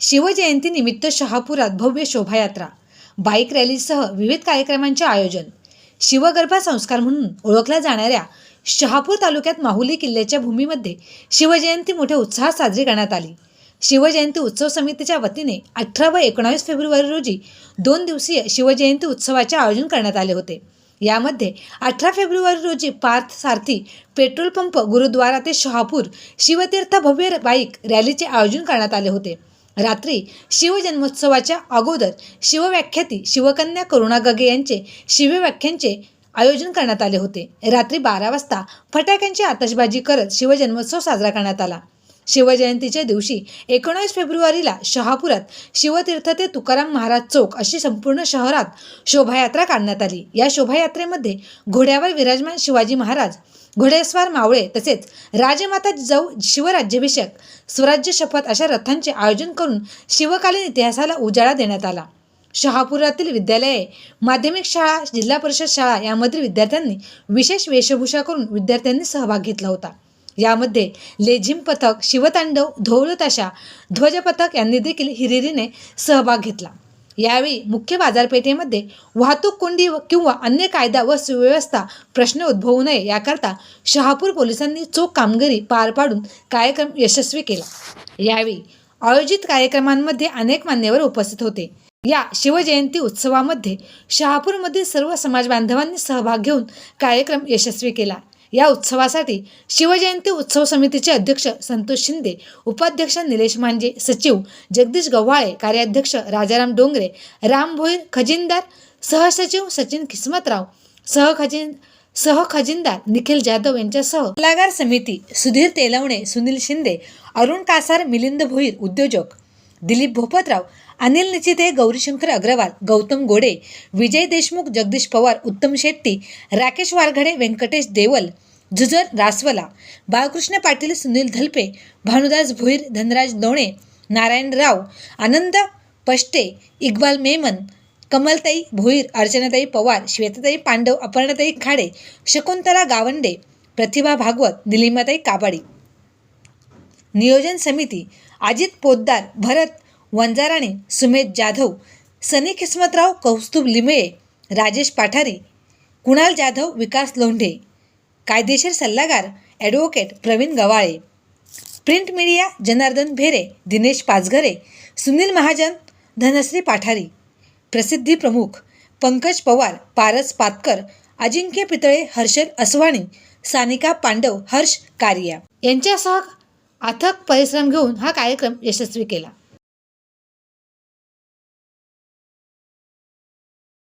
शिवजयंतीनिमित्त शहापुरात भव्य शोभायात्रा बाईक रॅलीसह विविध कार्यक्रमांचे आयोजन शिवगर्भा संस्कार म्हणून ओळखल्या जाणाऱ्या शहापूर तालुक्यात माहुली किल्ल्याच्या भूमीमध्ये शिवजयंती मोठ्या उत्साहात साजरी करण्यात आली. शिवजयंती उत्सव समितीच्या वतीने अठरा व एकोणावीस फेब्रुवारी रोजी दोन दिवसीय शिवजयंती उत्सवाचे आयोजन करण्यात आले होते. यामध्ये अठरा फेब्रुवारी रोजी पार्थ सारथी पेट्रोल पंप गुरुद्वारा ते शहापूर शिवतीर्थ भव्य बाईक रॅलीचे आयोजन करण्यात आले होते. रात्री शिवजन्मोत्सवाच्या अगोदर शिवव्याख्याती शिवकन्या करुणा गगे यांचे शिवव्याख्यांचे आयोजन करण्यात आले होते. रात्री बारा वाजता फटाक्यांची आतषबाजी करत शिवजन्मोत्सव साजरा करण्यात आला. शिवजयंतीच्या दिवशी एकोणीस फेब्रुवारीला शहापुरात शिवतीर्थ ते तुकाराम महाराज चौक अशी संपूर्ण शहरात शोभायात्रा काढण्यात आली. या शोभायात्रेमध्ये घोड्यावर विराजमान शिवाजी महाराज घोडेस्वार मावळे तसेच राजमाता जाऊ शिवराज्याभिषेक स्वराज्य शपथ अशा रथांचे आयोजन करून शिवकालीन इतिहासाला उजाळा देण्यात आला. शहापुरातील विद्यालये माध्यमिक शाळा जिल्हा परिषद शाळा यामधील विद्यार्थ्यांनी विशेष वेशभूषा करून विद्यार्थ्यांनी सहभाग घेतला होता. यामध्ये लेझिम पथक शिवतांडव धौलताशा ध्वज पथक यांनी देखील हिरिरीने सहभाग घेतला. यावेळी मुख्य बाजारपेठेमध्ये वाहतूक कोंडी व- किंवा अन्य कायदा व सुव्यवस्था प्रश्न उद्भवू नये याकरता शहापूर पोलिसांनी चोख कामगिरी पार पाडून कार्यक्रम यशस्वी केला. यावेळी आयोजित कार्यक्रमांमध्ये अनेक मान्यवर उपस्थित होते. या शिवजयंती उत्सवामध्ये शहापूरमधील सर्व समाज बांधवांनी सहभाग घेऊन कार्यक्रम यशस्वी केला. या उत्सवासाठी शिवजयंती उत्सव समितीचे अध्यक्ष संतोष शिंदे उपाध्यक्ष निलेश मांजे सचिव जगदीश गव्हाळे कार्याध्यक्ष राजाराम डोंगरे राम भोईर खजिनदार सहसचिव सचिन किस्मतराव सहखजिन सहखजिनदार निखिल जाधव यांच्यासह सल्लागार समिती सुधीर तेलवणे सुनील शिंदे अरुण कासार मिलिंद भोईर उद्योजक दिलीप भोपतराव अनिल निचिते गौरीशंकर अग्रवाल गौतम गोडे विजय देशमुख जगदीश पवार उत्तम शेट्टी राकेश वारघडे व्यंकटेश देवल झुजर रासवला बाळकृष्ण पाटील सुनील धल्पे भानुदास भुईर धनराज दोणे नारायण राव आनंद पष्टे इक्बाल मेमन कमलताई भोईर अर्चनाताई पवार श्वेताताई पांडव अपर्णाताई खाडे शकुंतला गावंडे प्रतिभा भागवत निलिमाताई काबाडी. नियोजन समिती अजित पोद्दार भरत वंजाराणे सुमेध जाधव सनी किस्मतराव कौस्तुभ लिमये राजेश पाठारी कुणाल जाधव विकास लोंढे कायदेशीर सल्लागार advocate Pravin Gawale print media Janardan Bhere Dinesh Pachghare Sunil Mahajan Dhanashree पाठारी प्रसिद्धी प्रमुख पंकज पवार पारस पातकर अजिंक्य पितळे हर्षल असवाणी सानिका पांडव हर्ष कारिया यांच्यासह अथक परिश्रम घेऊन हा कार्यक्रम यशस्वी केला.